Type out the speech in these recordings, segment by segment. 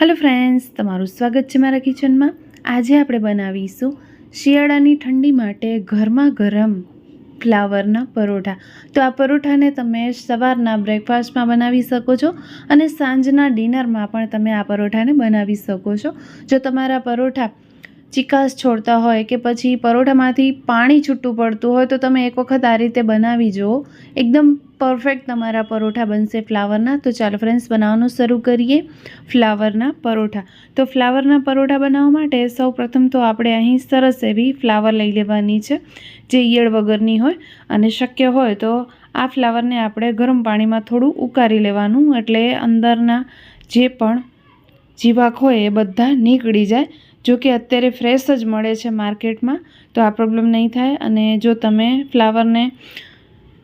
Hello friends તમારું સ્વાગત છે મારા કિચનમાં આજે આપણે બનાવીશું શિયાળાની ઠંડી માટે ઘરમાં ગરમ ફ્લાવરના પરોઠા. તો આ પરોઠાને તમે સવારના બ્રેકફાસ્ટમાં બનાવી શકો છો અને સાંજના ડિનરમાં પણ તમે આ પરોઠાને બનાવી શકો છો. જો તમારા પરોઠા ચિકાસ છોડતા હોય કે પછી પરોઠામાંથી પાણી છૂટું પડતું હોય તો તમે એક વખત આ રીતે બનાવી જુઓ. એકદમ પરફેક્ટ તમારા પરોઠા બનશે ફ્લાવરના. તો ચાલો ફ્રેન્ડ્સ, બનાવવાનું શરૂ કરીએ ફ્લાવરના પરોઠા તો ફ્લાવરના પરોઠા બનાવવા માટે સૌ તો આપણે અહીં સરસ એવી ફ્લાવર લઈ લેવાની છે, જે ઈયળ વગરની હોય. અને શક્ય હોય તો આ ફ્લાવરને આપણે ગરમ પાણીમાં થોડું ઉકાળી લેવાનું. એટલે અંદરના જે પણ જીવાક હોય એ બધા નીકળી જાય. જો કે અત્યારે ફ્રેશ જ મળે છે માર્કેટમાં, તો આ પ્રોબ્લેમ નહીં થાય. અને જો તમે ફ્લાવરને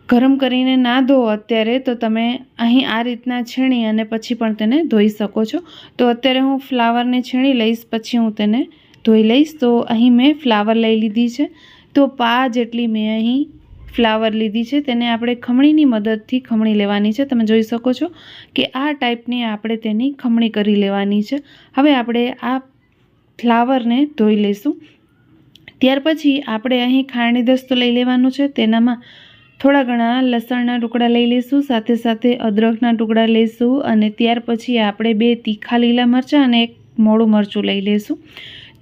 ગરમ કરીને ના ધો અત્યારે, તો તમે અહીં આ રીતના છીણી અને પછી પણ તેને ધોઈ શકો છો. તો અત્યારે હું ફ્લાવરને છીણી લઈશ, પછી હું તેને ધોઈ લઈશ. તો અહીં મેં ફ્લાવર લઈ લીધી છે. તો પા જેટલી મેં અહીં ફ્લાવર લીધી છે, તેને આપણે ખમણીની મદદથી ખમણી લેવાની છે. તમે જોઈ શકો છો કે આ ટાઈપની આપણે તેની ખમણી કરી લેવાની છે. હવે આપણે આ ફ્લાવરને ધોઈ લઈશું. ત્યાર પછી આપણે અહીં ખાંડની દસ્તો લઈ લેવાનું છે. તેનામાં થોડા ઘણા લસણના ટુકડા લઈ લઈશું, સાથે સાથે અદરકના ટુકડા લઈશું અને ત્યાર પછી આપણે બે તીખા લીલા મરચાં અને એક મોડું મરચું લઈ લઈશું.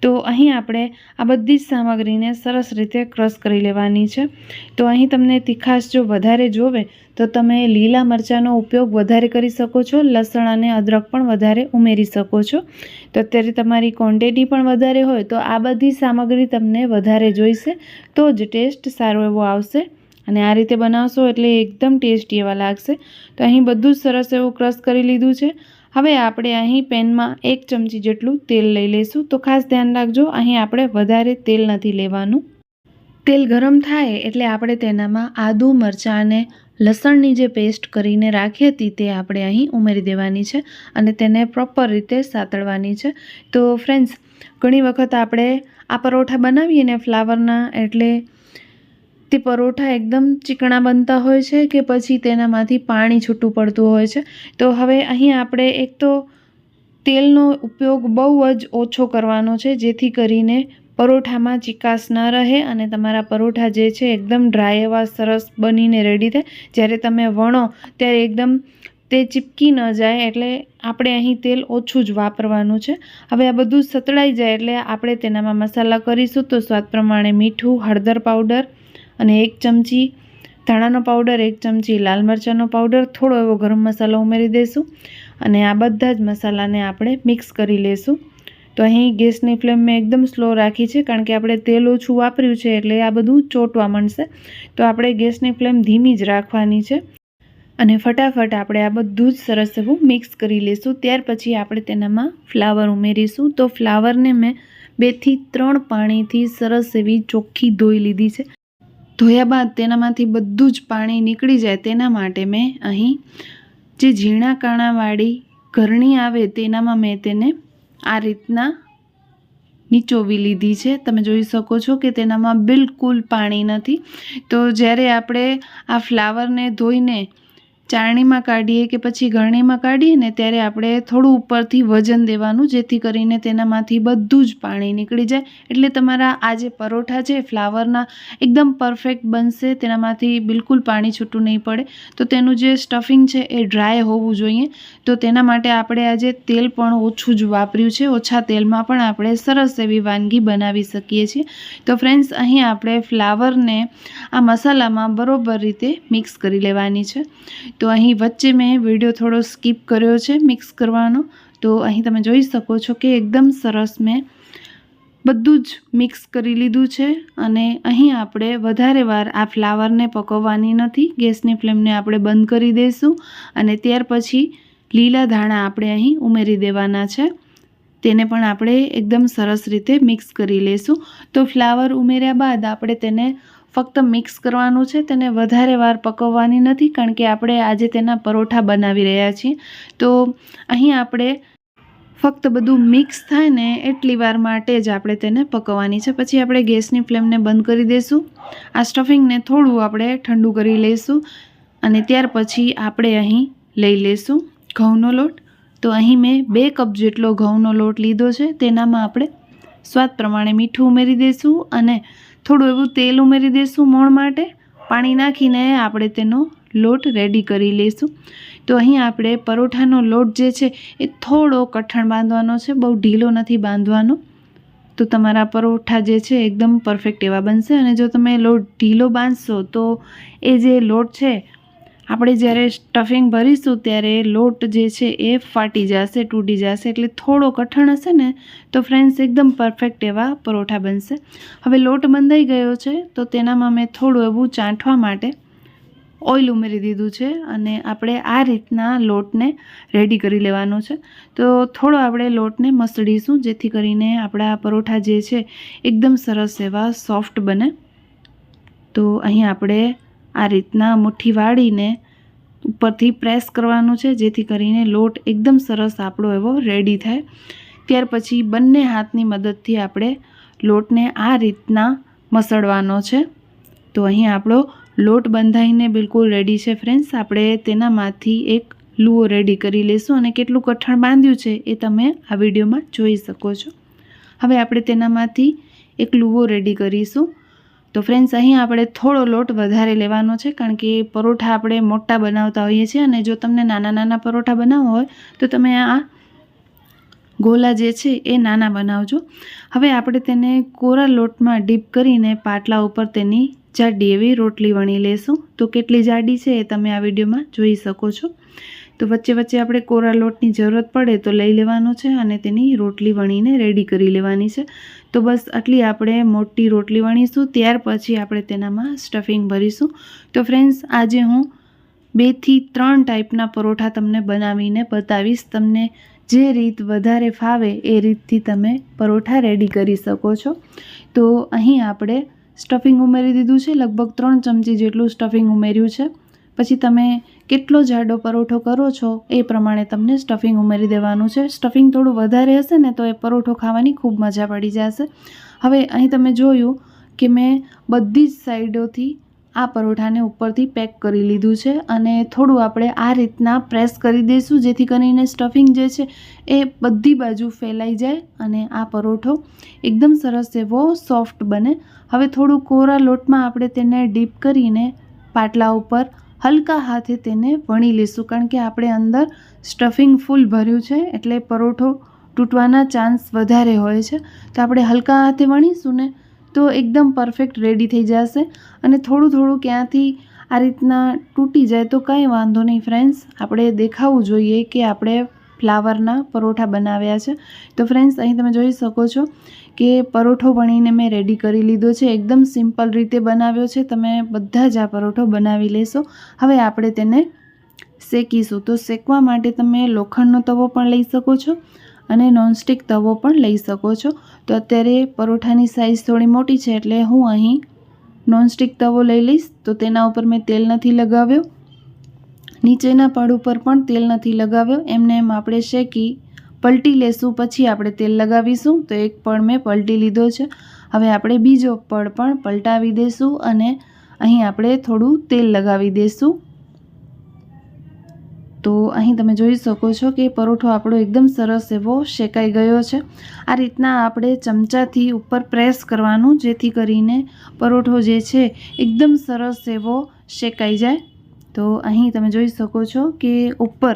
તો અહીં આપણે આ બધી જ સામગ્રીને સરસ રીતે ક્રશ કરી લેવાની છે. તો અહીં તમને તીખાશ જો વધારે જોવે, તો તમે લીલા મરચાંનો ઉપયોગ વધારે કરી શકો છો, લસણ અને અદરક પણ વધારે ઉમેરી શકો છો. તો અત્યારે તમારી ક્વોન્ટિટી પણ વધારે હોય, તો આ બધી સામગ્રી તમને વધારે જોઈશે, તો જ ટેસ્ટ સારો એવો આવશે. અને આ રીતે બનાવશો એટલે એકદમ ટેસ્ટી એવા લાગશે. તો અહીં બધું જ સરસ એવું ક્રશ કરી લીધું છે. હવે આપણે અહીં પેનમાં એક ચમચી જેટલું તેલ લઈ લઈશું. તો ખાસ ધ્યાન રાખજો, અહીં આપણે વધારે તેલ નથી લેવાનું. તેલ ગરમ થાય એટલે આપણે તેનામાં આદુ, મરચાં અને લસણની જે પેસ્ટ કરીને રાખી હતી તે આપણે અહીં ઉમેરી દેવાની છે અને તેને પ્રોપર રીતે સાતળવાની છે. તો ફ્રેન્ડ્સ, ઘણી વખત આપણે આ પરોઠા બનાવીએ ને ફ્લાવરના એટલે તે પરોઠા એકદમ ચીકણા બનતા હોય છે કે પછી તેનામાંથી પાણી છૂટું પડતું હોય છે. તો હવે અહીં આપણે એક તો તેલનો ઉપયોગ બહુ જ ઓછો કરવાનો છે, જેથી કરીને પરોઠામાં ચિકાસ ન રહે અને તમારા પરોઠા જે છે એકદમ ડ્રાય એવા સરસ બનીને રેડી થાય. જ્યારે તમે વણો ત્યારે એકદમ તે ચીપકી ન જાય એટલે આપણે અહીં તેલ ઓછું જ વાપરવાનું છે. હવે આ બધું સતળાઈ જાય એટલે આપણે તેનામાં મસાલા કરીશું તો સ્વાદ પ્રમાણે મીઠું, હળદર પાવડર અને એક ચમચી ધાણાનો પાવડર એક ચમચી લાલ મરચાંનો પાવડર થોડો એવો ગરમ મસાલો ઉમેરી દઈશું. અને આ બધા જ મસાલાને આપણે મિક્સ કરી લઈશું તો અહીં ગેસની ફ્લેમ મેં એકદમ સ્લો રાખી છે, કારણ કે આપણે તેલ ઓછું વાપર્યું છે, એટલે આ બધું ચોંટવા માંડશે. તો આપણે ગેસની ફ્લેમ ધીમી જ રાખવાની છે. અને ફટાફટ આપણે આ બધું જ સરસ એવું મિક્સ કરી લઈશું ત્યાર પછી આપણે તેનામાં ફ્લાવર ઉમેરીશું. તો ફ્લાવરને મેં બેથી ત્રણ પાણીથી સરસ એવી ચોખ્ખી ધોઈ લીધી છે. ધોયા બાદ તેનામાંથી બધું જ પાણી નીકળી જાય તેના માટે મેં અહીં જે ઝીણા કાણાવાળી ઘરણી આવે તેનામાં મેં તેને આ રીતના નીચોવી લીધી છે. તમે જોઈ શકો છો કે તેનામાં બિલકુલ પાણી નથી. તો જ્યારે આપણે આ ફ્લાવરને ધોઈને ચાળણીમાં કાઢીએ કે પછી ગરણીમાં કાઢીએ ને ત્યારે આપણે થોડું ઉપરથી વજન દેવાનું, જેથી કરીને તેનામાંથી બધું જ પાણી નીકળી જાય. એટલે તમારા આ જે પરોઠા છે, ફ્લાવરના, એકદમ પરફેક્ટ બનશે, તેનામાંથી બિલકુલ પાણી છૂટું નહીં પડે. તો તેનું જે સ્ટફિંગ છે, એ ડ્રાય હોવું જોઈએ. તો તેના માટે આપણે આજે તેલ પણ ઓછું જ વાપર્યું છે. ઓછા તેલમાં પણ આપણે સરસ એવી વાનગી બનાવી શકીએ છીએ. તો ફ્રેન્ડ્સ, અહીં આપણે ફ્લાવરને આ મસાલામાં બરોબર રીતે મિક્સ કરી લેવાની છે. તો અહીં વચ્ચે મેં વીડિયો થોડો સ્કીપ કર્યો છે, મિક્સ કરવાનો. તો અહીં તમે જોઈ શકો છો કે એકદમ સરસ મેં બધું જ મિક્સ કરી લીધું છે અને અહીં આપણે વધારે વાર આ ફ્લાવરને પકવવાની નથી. ગેસની ફ્લેમને આપણે બંધ કરી દઈશું અને ત્યાર પછી લીલા ધાણા આપણે અહીં ઉમેરી દેવાના છે. તેને પણ આપણે એકદમ સરસ રીતે મિક્સ કરી લઈશું તો ફ્લાવર ઉમેર્યા બાદ આપણે તેને ફક્ત મિક્સ કરવાનું છે, તેને વધારે વાર પકવવાની નથી, કારણ કે આપણે આજે તેના પરોઠા બનાવી રહ્યા છીએ. તો અહીં આપણે ફક્ત બધું મિક્સ થાય ને એટલી વાર માટે જ આપણે તેને પકવવાની છે. પછી આપણે ગેસની ફ્લેમને બંધ કરી દઈશું. આ સ્ટફિંગને થોડું આપણે ઠંડુ કરી લઈશું અને ત્યાર પછી આપણે અહીં લઈ લઈશું ઘઉંનો લોટ. તો અહીં મેં બે કપ જેટલો ઘઉંનો લોટ લીધો છે, તેનામાં આપણે સ્વાદ પ્રમાણે મીઠું ઉમેરી દઈશું અને થોડું એવું તેલ ઉમેરી દઈશું મોણ માટે. પાણી નાખીને આપણે તેનો લોટ રેડી કરી લઈશું. તો અહીં આપણે પરોઠાનો લોટ જે છે એ થોડો કઠણ બાંધવાનો છે, બહુ ઢીલો નથી બાંધવાનો. તો તમારા પરોઠા જે છે એકદમ પરફેક્ટ એવા બનશે અને જો તમે લોટ ઢીલો બાંધશો તો એ જે લોટ છે આપણે જ્યારે સ્ટફિંગ ભરીશું ત્યારે લોટ જે છે એ ફાટી જશે, તૂટી જશે, એટલે થોડો કઠણ હશે ને, તો ફ્રેન્ડ્સ એકદમ પરફેક્ટ એવા પરોઠા બનશે. હવે લોટ બંધાઈ ગયો છે, તો તેનામાં મેં થોડું એવું ચાંઠવા માટે ઓઇલ ઉમેરી દીધું છે અને આપણે આ રીતના લોટને રેડી કરી લેવાનો છે. તો થોડો આપણે લોટને મસળીશું, જેથી કરીને આપણા પરોઠા જે છે એકદમ સરસ એવા સોફ્ટ બને. તો અહીં આપણે આ રીતના મુઠ્ઠી વાળીને ઉપરથી પ્રેસ કરવાનું છે, જેથી કરીને લોટ એકદમ સરસ આપણો એવો રેડી થાય. ત્યાર પછી બંને હાથની મદદથી આપણે લોટને આ રીતના મસળવાનો છે. તો અહીં આપણો લોટ બંધાઈને બિલકુલ રેડી છે ફ્રેન્ડ્સ આપણે તેનામાંથી એક લૂઓ રેડી કરી લઈશું અને કેટલું કઠણ બાંધ્યું છે એ તમે આ વિડીયોમાં જોઈ શકો છો. હવે આપણે તેનામાંથી એક લુઓ રેડી કરીશું. તો ફ્રેન્ડ્સ અહીં આપણે થોડો લોટ વધારે લેવાનો છે, કારણ કે પરોઠા આપણે મોટા બનાવતા હોઈએ છીએ અને જો તમને નાના નાના પરોઠા બનાવવા હોય, તો તમે આ ગોલા જે છે એ નાના બનાવજો. હવે આપણે તેને કોરા લોટમાં ડીપ કરીને પાટલા ઉપર તેની જાડી એવી રોટલી વણી લેશું. તો કેટલી જાડી છે એ તમે આ વિડીયોમાં જોઈ શકો છો. તો વચ્ચે વચ્ચે આપણે કોરા લોટની જરૂરત પડે તો લઈ લેવાનો છે અને તેની રોટલી વણીને રેડી કરી લેવાની છે. તો બસ આટલી આપણે મોટી રોટલી વણીશું, ત્યાર પછી આપણે તેનામાં સ્ટફિંગ ભરીશું. તો ફ્રેન્ડ્સ આજે હું બેથી ત્રણ ટાઈપના પરોઠા તમને બનાવીને બતાવીશ. તમને જે રીત વધારે ફાવે એ રીતથી તમે પરોઠા રેડી કરી શકો છો. તો અહીં આપણે સ્ટફિંગ ઉમેરી દીધું છે, લગભગ ત્રણ ચમચી જેટલું સ્ટફિંગ ઉમેર્યું છે. પછી તમે કેટલો જાડો પરોઠો કરો છો, એ પ્રમાણે તમને સ્ટફિંગ ઉમેરી દેવાનું છે. સ્ટફિંગ થોડું વધારે હશે ને તો એ પરોઠો ખાવાની ખૂબ મજા પડી જશે. હવે અહીં તમે જોયું કે મેં બધી જ સાઈડોથી આ પરોઠાને ઉપરથી પેક કરી લીધું છે અને થોડું આપણે આ રીતના પ્રેસ કરી દઈશું, જેથી કરીને સ્ટફિંગ જે છે એ બધી બાજુ ફેલાઈ જાય અને આ પરોઠો એકદમ સરસ એવો સોફ્ટ બને. હવે થોડું કોરા લોટમાં આપણે તેને ડીપ કરીને પાટલા ઉપર હલકા હાથે તેને વણી લઈશું. કારણ કે આપણે અંદર સ્ટફિંગ ફૂલ ભર્યું છે, એટલે પરોઠો તૂટવાના ચાન્સ વધારે હોય છે. તો આપણે હલકા હાથે વણીશું ને, તો એકદમ પરફેક્ટ રેડી થઈ જશે. અને થોડું થોડું ક્યાંથી આ રીતના તૂટી જાય તો કાંઈ વાંધો નહીં ફ્રેન્ડ્સ. આપણે દેખાવું જોઈએ કે આપણે ફ્લાવરના પરોઠા બનાવ્યા છે. તો ફ્રેન્ડ્સ, અહીં તમે જોઈ શકો છો કે પરોઠો વણીને મેં રેડી કરી લીધો છે. એકદમ સિમ્પલ રીતે બનાવ્યો છે. તમે બધા જ આ પરોઠો બનાવી લેશો. હવે આપણે તેને શેકીશું. તો શેકવા માટે તમે લોખંડનો તવો પણ લઈ શકો છો અને નોનસ્ટિક તવો પણ લઈ શકો છો. તો અત્યારે પરોઠાની સાઇઝ થોડી મોટી છે એટલે હું અહીં નોનસ્ટિક તવો લઈ લઈશ. તો તેના ઉપર મેં તેલ નથી લગાવ્યો. નીચેના પડ ઉપર પણ તેલ નથી લગાવ્યો. એમને એમ આપણે શેકી પલટી લેશું, પછી આપણે તેલ લગાવીશું. તો એક પળ મેં પલટી લીધો છે. હવે આપણે બીજો પળ પણ પલટાવી દઈશું અને અહીં આપણે થોડું તેલ લગાવી દઈશું તો અહીં તમે જોઈ શકો છો કે પરોઠો આપણો એકદમ સરસ એવો શેકાઈ ગયો છે. આ રીતના આપણે ચમચાથી ઉપર પ્રેસ કરવાનું, જેથી કરીને પરોઠો જે છે એકદમ સરસ એવો શેકાઈ જાય. તો અહીં તમે જોઈ શકો છો કે ઉપર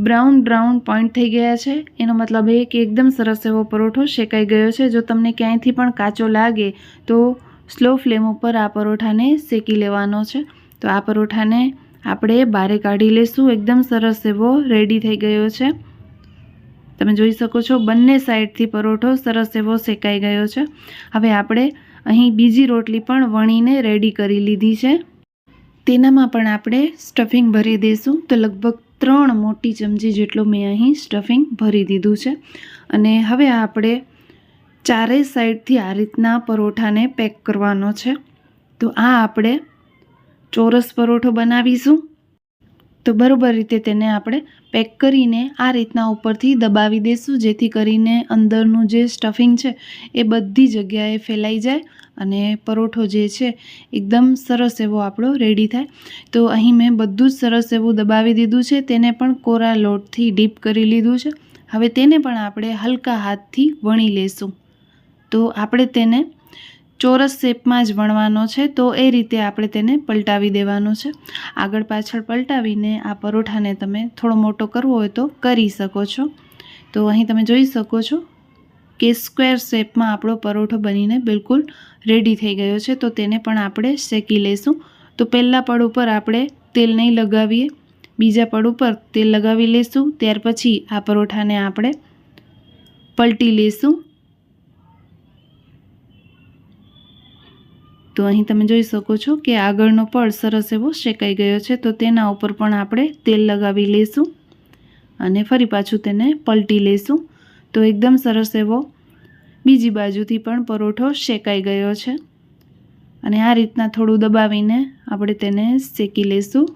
બ્રાઉન બ્રાઉન પોઈન્ટ થઈ ગયા છે. એનો મતલબ એ કે એકદમ સરસ એવો પરોઠો શેકાઈ ગયો છે. જો તમને ક્યાંયથી પણ કાચો લાગે, તો સ્લો ફ્લેમ ઉપર આ પરોઠાને શેકી લેવાનો છે. તો આ પરોઠાને આપણે બારે કાઢી લેશું. એકદમ સરસ એવો રેડી થઈ ગયો છે. તમે જોઈ શકો છો, બંને સાઈડથી પરોઠો સરસ એવો શેકાઈ ગયો છે. હવે આપણે અહીં બીજી રોટલી પણ વણીને રેડી કરી લીધી છે. તેનામાં પણ આપણે સ્ટફિંગ ભરી દઈશું તો લગભગ ત્રણ મોટી ચમચી જેટલું મેં અહીં સ્ટફિંગ ભરી દીધું છે. અને હવે આપણે ચારેય સાઈડથી આ રીતના પરોઠાને પેક કરવાનો છે. તો આ આપણે ચોરસ પરોઠો બનાવીશું. તો બરોબર રીતે તેને આપણે પેક કરીને આ રીતના ઉપરથી દબાવી દઈશું જેથી કરીને અંદરનું જે સ્ટફિંગ છે એ બધી જગ્યાએ ફેલાઈ જાય અને પરોઠો જે છે એકદમ સરસ એવો આપણો રેડી થાય. તો અહીં મેં બધું જ સરસ એવું દબાવી દીધું છે, તેને પણ કોરા લોટથી ડીપ કરી લીધું છે. હવે તેને પણ આપણે હલકા હાથથી વણી લેશું. તો આપણે તેને ચોરસ શેપમાં જ વણવાનો છે, તો એ રીતે આપણે તેને પલટાવી દેવાનો છે. આગળ પાછળ પલટાવીને આ પરોઠાને તમે થોડો મોટો કરવો હોય તો કરી શકો છો. તો અહીં તમે જોઈ શકો છો કે સ્ક્વેર શેપમાં આપણો પરોઠો બનીને બિલકુલ રેડી થઈ ગયો છે, તો તેને પણ આપણે શેકી લઈશું તો પહેલાં પડ ઉપર આપણે તેલ નહીં લગાવીએ, બીજા પડ ઉપર તેલ લગાવી લઈશું ત્યાર પછી આ પરોઠાને આપણે પલટી લઈશું તો અહીં તમે જોઈ શકો છો કે આગળનો પડ સરસ એવો શેકાઈ ગયો છે. તો તેના ઉપર પણ આપણે તેલ લગાવી લઈશું અને ફરી પાછું તેને પલટી લઈશું તો એકદમ સરસ એવો બીજી બાજુથી પણ પરોઠો શેકાઈ ગયો છે. અને આ રીતના થોડું દબાવીને આપણે તેને શેકી લઈશું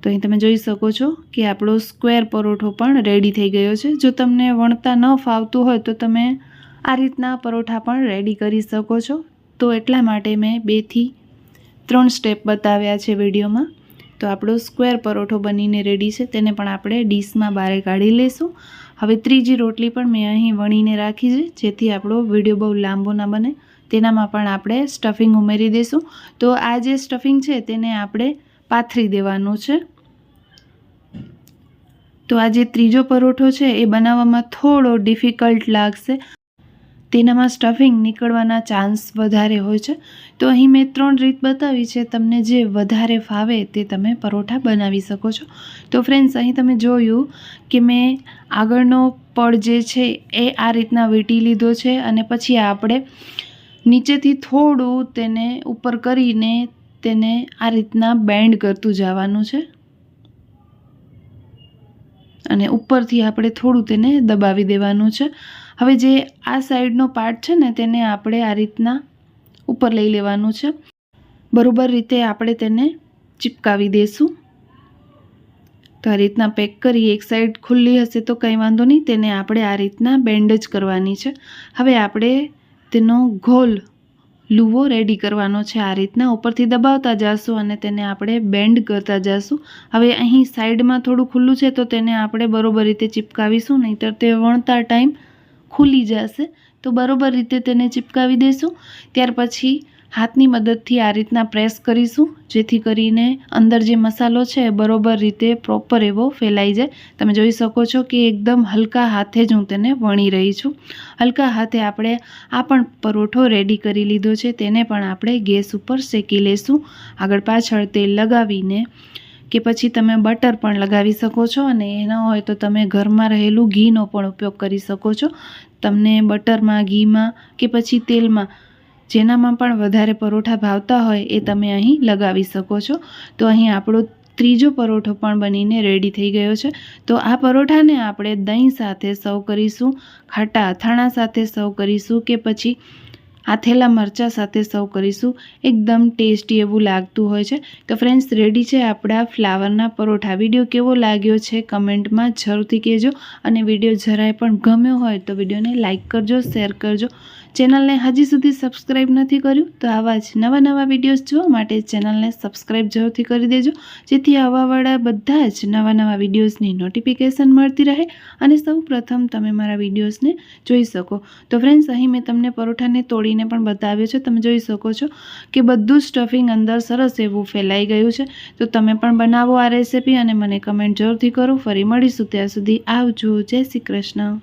તો અહીં તમે જોઈ શકો છો કે આપણો સ્ક્વેર પરોઠો પણ રેડી થઈ ગયો છે. જો તમને વણતા ન ફાવતું હોય તો તમે આ રીતના પરોઠા પણ રેડી કરી શકો છો. તો એટલા માટે મેં બેથી ત્રણ સ્ટેપ બતાવ્યા છે વિડીયોમાં. તો આપણો સ્ક્વેર પરોઠો બનીને રેડી છે, તેને પણ આપણે ડીશમાં બહાર કાઢી લઈશું હવે ત્રીજી રોટલી પણ મેં અહીં વણીને રાખી છે, જેથી આપણો વીડિયો બહુ લાંબો ના બને. તેનામાં પણ આપણે સ્ટફિંગ ઉમેરી દઈશું તો આ જે સ્ટફિંગ છે, તેને આપણે પાથરી દેવાનું છે. તો આ જે ત્રીજો પરોઠો છે, એ બનાવવામાં થોડો ડિફિકલ્ટ લાગશે. તેનામાં સ્ટફિંગ નીકળવાના ચાન્સ વધારે હોય છે. તો અહીં મેં ત્રણ રીત બતાવી છે. તમને જે વધારે ફાવે તે તમે પરોઠા બનાવી શકો છો. તો ફ્રેન્ડ્સ અહીં તમે જોયું કે મેં આગળનો પડ જે છે એ આ રીતના વીંટી લીધો છે અને પછી આપણે નીચેથી થોડું તેને ઉપર કરીને તેને આ રીતના બેન્ડ કરતું જવાનું છે. અને ઉપરથી આપણે થોડું તેને દબાવી દેવાનું છે. હવે જે આ સાઈડનો પાર્ટ છે ને, તેને આપણે આ રીતના ઉપર લઈ લેવાનું છે. બરોબર રીતે આપણે તેને ચિપકાવી દઈશું તો આ રીતના પેક કરી, એક સાઈડ ખુલ્લી હશે તો કંઈ વાંધો નહીં, તેને આપણે આ રીતના બેન્ડ જ કરવાની છે. હવે આપણે તેનો ઘોલ લુવો રેડી કરવાનો છે. આ રીતના ઉપરથી દબાવતા જઈશું અને તેને આપણે બેન્ડ કરતા જઈશું હવે અહીં સાઈડમાં થોડું ખુલ્લું છે તો તેને આપણે બરોબર રીતે ચિપકાવીશું, નહીંતર તે વણતા ટાઈમ ખુલી જશે, તો બરોબર રીતે તેને ચિપકાવી દઈશું ત્યાર પછી હાથની મદદથી આ રીતના પ્રેસ કરીશું, જેથી કરીને અંદર જે મસાલો છે એ બરોબર રીતે પ્રોપર એવો ફેલાઈ જાય. તમે જોઈ શકો છો કે એકદમ હલકા હાથે જ હું તેને વણી રહી છું. હલકા હાથે આપણે આ પણ પરોઠો રેડી કરી લીધો છે, તેને પણ આપણે ગેસ ઉપર શેકી લેશું. આગળ પાછળ તેલ લગાવીને કે પછી તમે બટર પણ લગાવી શકો છો, અને એ ન હોય તો તમે ઘરમાં રહેલું ઘીનો પણ ઉપયોગ કરી શકો છો. તમને બટરમાં, ઘીમાં કે પછી તેલમાં, જેનામાં પણ વધારે પરોઠા ભાવતા હોય એ તમે અહીં લગાવી શકો છો. તો અહીં આપણો ત્રીજો પરોઠો પણ બનીને રેડી થઈ ગયો છે. તો આ પરોઠાને આપણે દહીં સાથે સર્વ કરીશું, ખાટા અથાણા સાથે સર્વ કરીશું કે પછી આથેલા મરચાં સાથે સર્વ કરીશું. એકદમ ટેસ્ટી એવું લાગતું હોય છે. તો ફ્રેન્ડ્સ રેડી છે આપણા ફ્લાવરના પરોઠા? વીડિયો કેવો લાગ્યો છે? કમેન્ટમાં જરૂરથી કહેજો. અને વીડિયો જરાય પણ ગમ્યો હોય તો વિડીયોને લાઇક કરજો શેર કરજો. ચેનલને હજી સુધી સબસ્ક્રાઈબ નથી કર્યું, તો આવા જ નવા નવા વિડીયોઝ જોવા માટે ચેનલને સબસ્ક્રાઈબ જરૂરથી કરી દેજો, જેથી આવાવાળા બધા જ નવા નવા વિડીયોઝની નોટિફિકેશન મળતી રહે અને સૌ પ્રથમ તમે મારા વિડીયોઝને જોઈ શકો. તો ફ્રેન્ડ્સ અહીં મેં તમને પરોઠાને તોડીને પણ બતાવ્યો છે. તમે જોઈ શકો છો કે બધું સ્ટફિંગ અંદર સરસ એવું ફેલાઈ ગયું છે. તો તમે પણ બનાવો આ રેસીપી અને મને કમેન્ટ જરૂરથી કરો. ફરી મળીશું ત્યાં સુધી આવજો. જય શ્રી કૃષ્ણ.